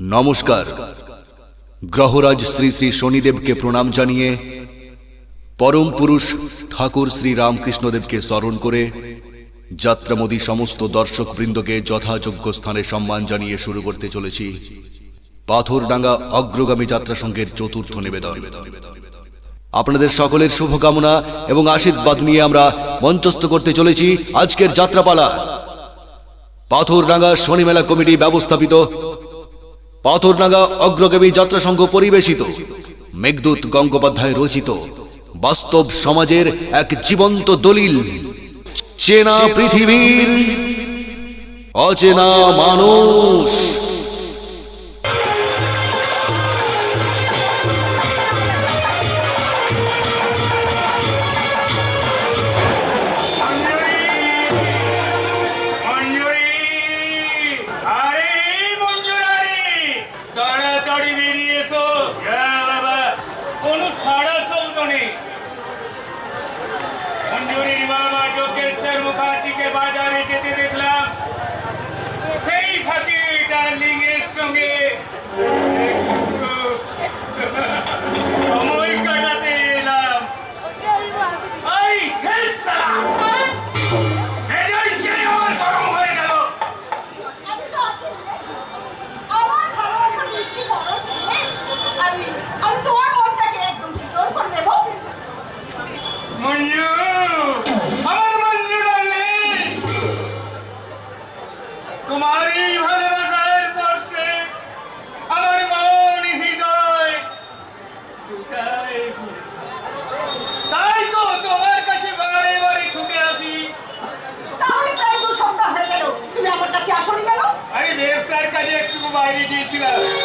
নমস্কার। গ্রহরাজ শ্রী শ্রী শনিদেবকে প্রণাম জানিয়ে পরম পুরুষ ঠাকুর শ্রী রামকৃষ্ণদেবকে স্মরণ করে যাত্রামোদী সমস্ত দর্শকবৃন্দকে যথাযোগ্য স্থানে সম্মান জানিয়ে শুরু করতে চলেছি পাথরডাঙ্গা অগ্রগামী যাত্রা সংঘের চতুর্থ নিবেদন। আপনাদের সকলের শুভকামনা এবং আশীর্বাদ নিয়ে আমরা মঞ্চস্থ করতে চলেছি আজকের যাত্রাপালা। পাথরডাঙ্গা শনি মেলা কমিটি ব্যবস্থাপিত পাথরনাগা অগ্রগামী যাত্রা সংঘ পরিবেশিত, মেঘদূত গঙ্গোপাধ্যায় রচিত, বাস্তব সমাজের এক জীবন্ত দলিল, চেনা পৃথিবীর অচেনা মানুষ। 这个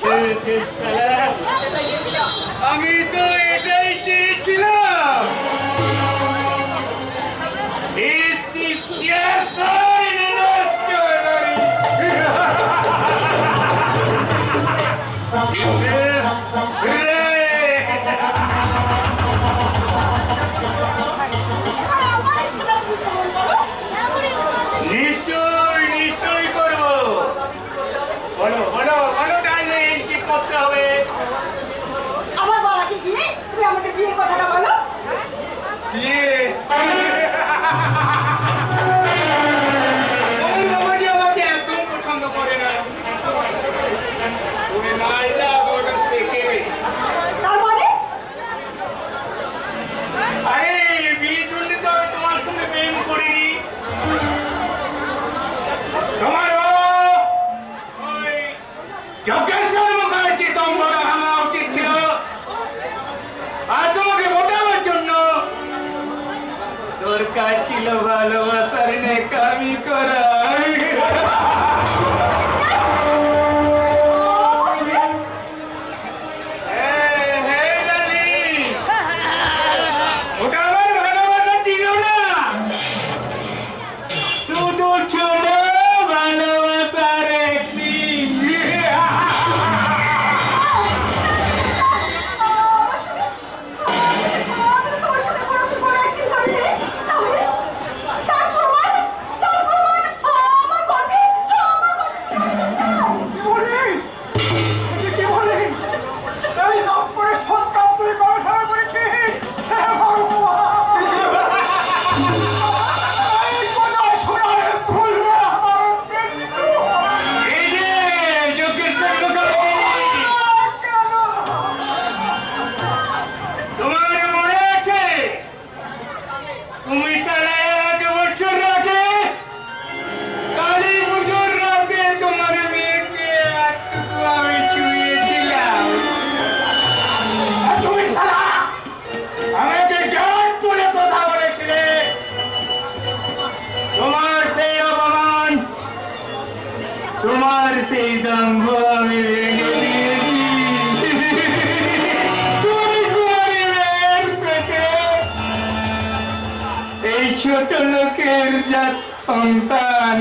Türk üstelen. Amitoy! ছোট লোকের যা সন্তান।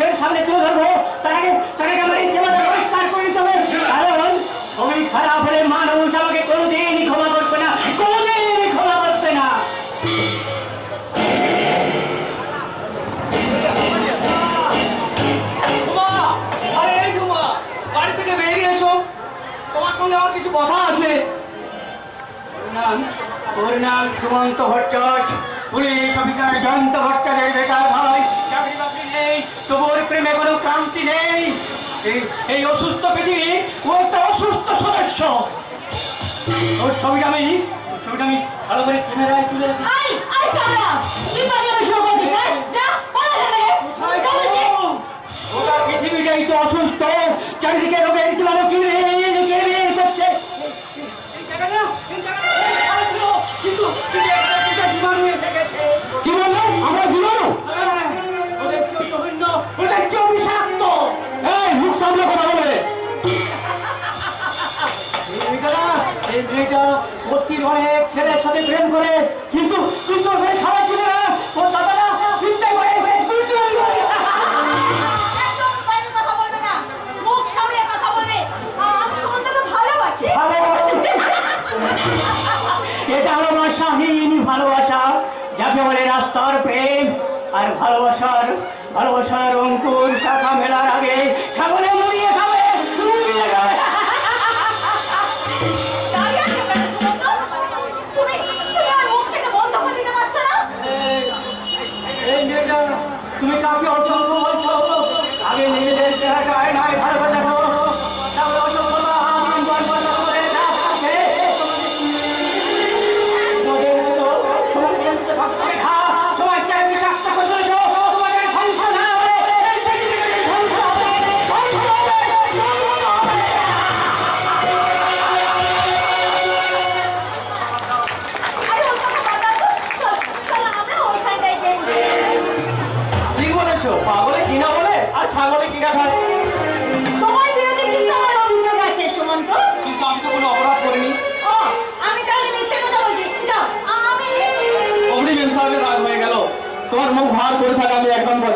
আপনাদের সামনে তুলে ধরবো। তার আগে আমার এই সেবাটা পরিষ্কার করে নিতে হবে। কারণ শরীর খারাপ হলে মানুষ আমাকে কোনোদিনই ক্ষমা করবে না। কোনোদিনই ক্ষমা করবে না। তোমার সঙ্গে আমার কিছু কথা আছে। সুমন্ত ভট্টাচ পুলিশ অফিসার জয়ন্ত ভট্টাচার্য ভাই। তবু প্রেমে কোনো ক্রান্তি নেই। এই অসুস্থ পৃথিবী ও একটা অসুস্থ সদস্য। ওর ছবিটা আমি ছবিটা আমি ভালো করে ক্যামেরায় তুলে পৃথিবীটাই তো অসুস্থ। চারিদিকে রোগে সাথে প্রেম করে কিন্তু কিন্তু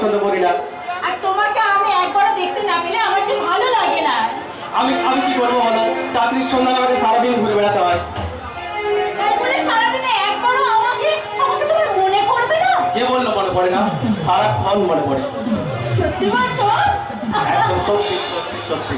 পছন্দ করি না। আর তোমাকে আমি একবারও দেখতে না পেলে আমার যে ভালো লাগে না। আমি আমি কি করব বলো? চাকরির সন্ধান আমাকে সারাদিন ঘুরে বেড়াতে হয়। কে বলল মনে পড়ে না? সারাক্ষণ মনে পড়ে। সত্যি বলছো? সত্যি সত্যি সত্যি।